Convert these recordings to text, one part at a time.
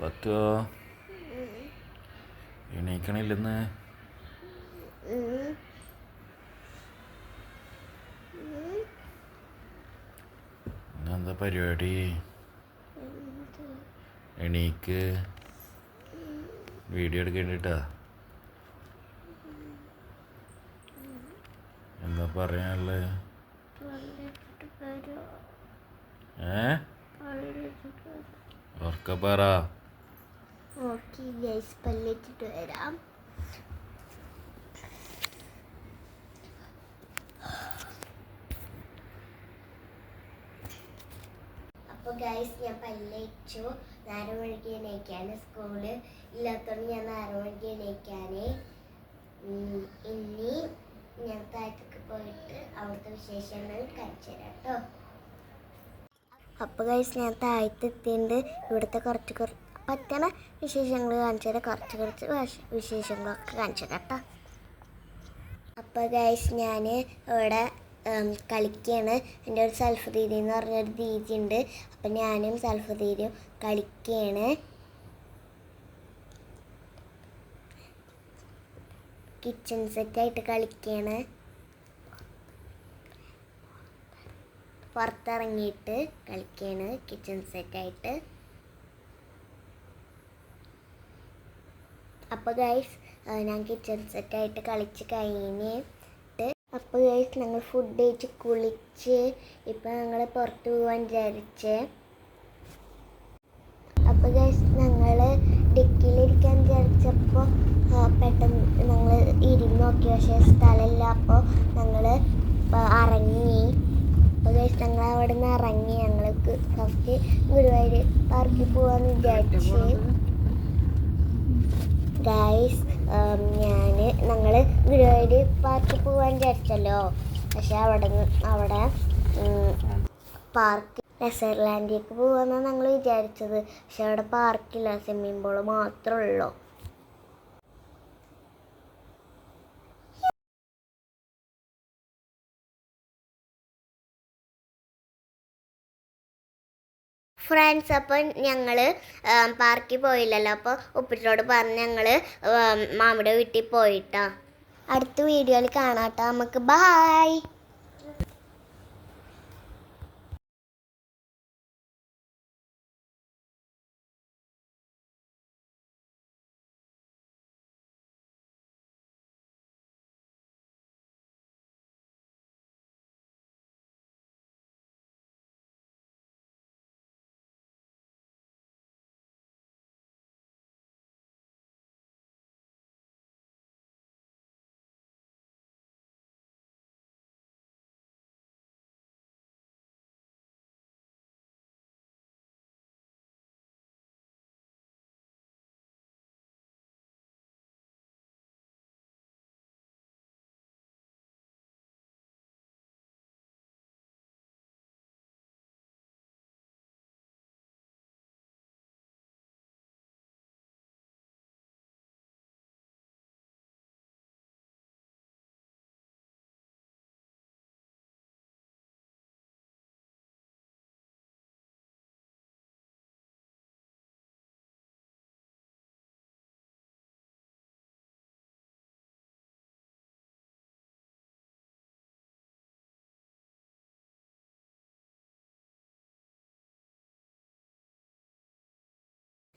പത്തുവോ എണീക്കണില്ലെന്ന്. എന്താ പരിപാടി? എണീക്ക്. വീഡിയോ എടുക്കേണ്ടിട്ടാ. എന്താ പറയാനുള്ളത് ഏ? ഉറക്കപ്പാറ പറ. ഓക്കെ ഗൈസ് പല്ലിച്ചിട്ട് വരാം. അപ്പോൾ ഗൈസ് ഞാൻ പല്ലയിച്ചു നാല് മണിക്ക് എണീക്കാൻ സ്കൂൾ ഇല്ലാത്തതുകൊണ്ട് ഞാൻ നാല് മണിക്ക് എണീക്കാനേ. ഇനി ഞാൻ താഴത്തേക്ക് പോയിട്ട് അവിടുത്തെ വിശേഷങ്ങൾ കാണിച്ചു തരാം കേട്ടോ അപ്പോൾ ഗൈസ് ഞാൻ താഴത്തെത്തിയിട്ടുണ്ട്. ഇവിടുത്തെ കുറച്ച് കുറച്ച് പറ്റണ വിശേഷങ്ങൾ കാണിച്ചു തരാം കുറച്ച് കുറച്ച് വിശ- വിശേഷങ്ങളൊക്കെ കാണിച്ചു തരാം കേട്ടോ അപ്പോൾ ഗൈസ് ഞാൻ ഇവിടെ കളിക്കുകയാണ് എന്റെ ഒരു സൽഫ് ദീദി എന്ന് പറഞ്ഞൊരു ദീദി ഉണ്ട്. അപ്പം ഞാനും സൽഫ് ദീദിയും കളിക്കുകയാണ് കിച്ചൺ സെറ്റായിട്ട് കളിക്കുകയാണ് പുറത്തിറങ്ങിയിട്ട് കളിക്കുകയാണ് കിച്ചൺ സെറ്റായിട്ട് അപ്പോൾ ഗൈസ് ഞാൻ കിച്ചൺ സെറ്റായിട്ട് കളിച്ച് കഴിഞ്ഞിട്ട് അപ്പോൾ ഗൈസ് ഞങ്ങൾ ഫുഡ് കഴിച്ച് കുളിച്ച് ഇപ്പം ഞങ്ങൾ പുറത്ത് പോകാൻ വിചാരിച്ച്. അപ്പോൾ ഗൈസ് ഞങ്ങൾ ഡിക്കിലിരിക്കാൻ വിചാരിച്ചപ്പോൾ പെട്ടെന്ന് ഞങ്ങൾ ഇരുന്ന് നോക്കി. പക്ഷേ സ്ഥലമില്ല. അപ്പോൾ ഞങ്ങൾ ഇറങ്ങി അപ്പോൾ ഗൈസ് ഞങ്ങൾ അവിടെ നിന്ന് ഇറങ്ങി ഞങ്ങൾക്ക് ഫസ്റ്റ് ഗുരുവായൂർ പാർക്കിൽ പോകാമെന്ന് വിചാരിച്ച്. ഗൈസ് ഞാൻ ഞങ്ങൾ ഗുരുവായൂർ പാർക്കിൽ പോകാൻ വിചാരിച്ചല്ലോ. പക്ഷേ അവിടെ അവിടെ പാർക്ക് നെസർലാൻഡിലേക്ക് പോകാമെന്നാണ് ഞങ്ങൾ വിചാരിച്ചത്. പക്ഷെ അവിടെ പാർക്കില്ല സ്വിമ്മിംഗ് പൂൾ മാത്രമേ ഉള്ളൂ. ഫ്രണ്ട്സ് അപ്പം ഞങ്ങൾ പാർക്കിൽ പോയില്ലല്ലോ. അപ്പോൾ ഉപ്പിട്ടോട് പറഞ്ഞ് ഞങ്ങൾ മാമിയുടെ വീട്ടിൽ പോയിട്ടാ. അടുത്ത വീഡിയോയിൽ കാണാട്ടോ. നമുക്ക് ബായ്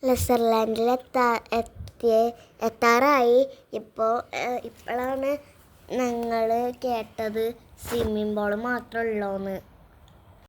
നെസർലാൻഡിൽ എത്താ എത്തിയ എത്താറായി. ഇപ്പോൾ ഇപ്പോഴാണ് ഞങ്ങൾ കേട്ടത് സ്വിമ്മിംഗ് പൂൾ മാത്രമേ ഉള്ളൂന്ന്